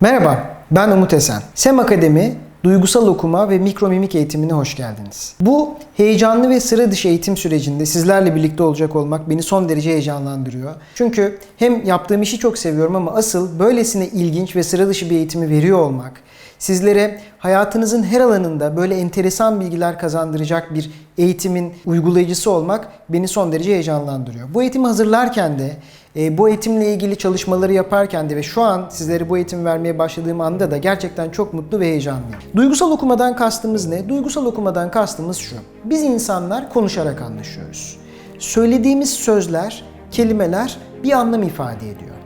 Merhaba, ben Umut Esen. SEM Akademi Duygusal Okuma ve Mikromimik Eğitimine hoş geldiniz. Bu heyecanlı ve sıra dışı eğitim sürecinde sizlerle birlikte olacak olmak beni son derece heyecanlandırıyor. Çünkü hem yaptığım işi çok seviyorum ama asıl böylesine ilginç ve sıra dışı bir eğitimi veriyor olmak, sizlere hayatınızın her alanında böyle enteresan bilgiler kazandıracak bir eğitimin uygulayıcısı olmak beni son derece heyecanlandırıyor. Bu eğitimi hazırlarken de e, bu eğitimle ilgili çalışmaları yaparken de ve şu an sizlere bu eğitim vermeye başladığım anda da gerçekten çok mutlu ve heyecanlıyım. Duygusal okumadan kastımız ne? Duygusal okumadan kastımız şu. Biz insanlar konuşarak anlaşıyoruz. Söylediğimiz sözler, kelimeler bir anlam ifade ediyor.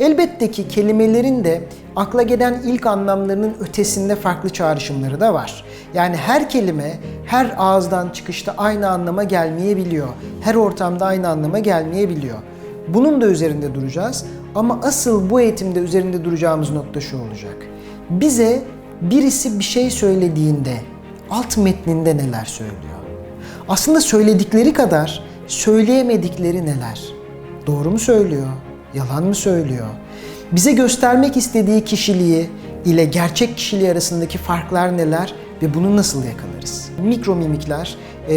Elbette ki kelimelerin de akla gelen ilk anlamlarının ötesinde farklı çağrışımları da var. Yani her kelime her ağızdan çıkışta aynı anlama gelmeyebiliyor. Her ortamda aynı anlama gelmeyebiliyor. Bunun da üzerinde duracağız ama asıl bu eğitimde üzerinde duracağımız nokta şu olacak. Bize birisi bir şey söylediğinde alt metninde neler söylüyor? Aslında söyledikleri kadar söyleyemedikleri neler? Doğru mu söylüyor? Yalan mı söylüyor? Bize göstermek istediği kişiliği ile gerçek kişiliği arasındaki farklar neler ve bunu nasıl yakalarız? Mikro mimikler, e,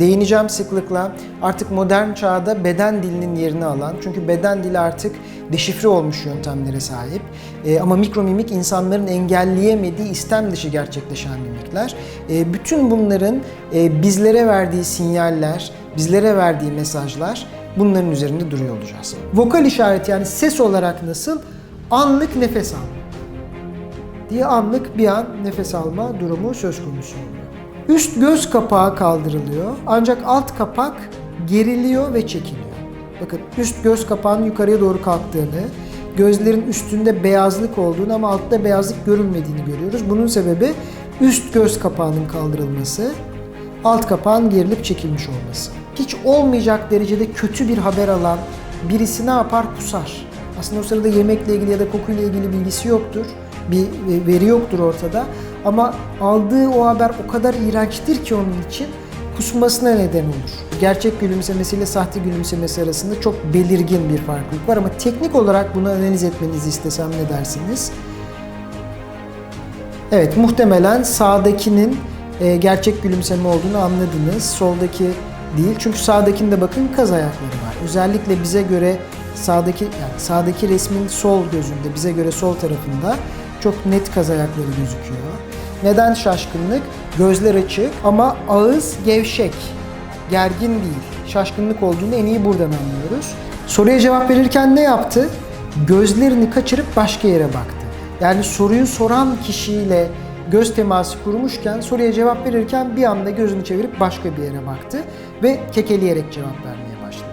değineceğim sıklıkla artık modern çağda beden dilinin yerini alan, çünkü beden dili artık deşifre olmuş yöntemlere sahip. E, ama mikro mimik insanların engelleyemediği istem dışı gerçekleşen mimikler. E, bütün bunların e, bizlere verdiği sinyaller, bizlere verdiği mesajlar bunların üzerinde duruyor olacağız. Vokal işareti yani ses olarak nasıl? Anlık nefes alma diye anlık bir an nefes alma durumu söz konusu oluyor. Üst göz kapağı kaldırılıyor ancak alt kapak geriliyor ve çekiliyor. Bakın üst göz kapağının yukarıya doğru kalktığını, gözlerin üstünde beyazlık olduğunu ama altta beyazlık görünmediğini görüyoruz. Bunun sebebi üst göz kapağının kaldırılması, alt kapağın gerilip çekilmiş olması. Hiç olmayacak derecede kötü bir haber alan birisi ne yapar? Kusar. Aslında o sırada yemekle ilgili ya da kokuyla ilgili bilgisi yoktur. Bir veri yoktur ortada. Ama aldığı o haber o kadar iğrençtir ki onun için kusmasına neden olur. Gerçek gülümsemesiyle sahte gülümsemesi arasında çok belirgin bir farklılık var ama teknik olarak bunu analiz etmenizi istesem ne dersiniz? Evet, muhtemelen sağdakinin e, gerçek gülümseme olduğunu anladınız. Soldaki değil. Çünkü sağdakinde bakın kaz ayakları var. Özellikle bize göre sağdaki yani sağdaki resmin sol gözünde bize göre sol tarafında çok net kaz ayakları gözüküyor. Neden şaşkınlık? Gözler açık ama ağız gevşek. Gergin değil. Şaşkınlık olduğunu en iyi buradan anlıyoruz. Soruya cevap verirken ne yaptı? Gözlerini kaçırıp başka yere baktı. Yani soruyu soran kişiyle göz teması kurmuşken soruya cevap verirken bir anda gözünü çevirip başka bir yere baktı ve kekeleyerek cevap vermeye başladı.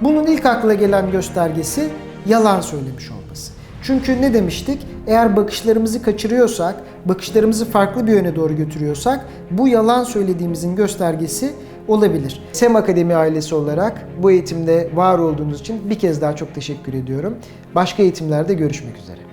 Bunun ilk akla gelen göstergesi yalan söylemiş olması. Çünkü ne demiştik? Eğer bakışlarımızı kaçırıyorsak, bakışlarımızı farklı bir yöne doğru götürüyorsak bu yalan söylediğimizin göstergesi olabilir. SEM Akademi ailesi olarak bu eğitimde var olduğunuz için bir kez daha çok teşekkür ediyorum. Başka eğitimlerde görüşmek üzere.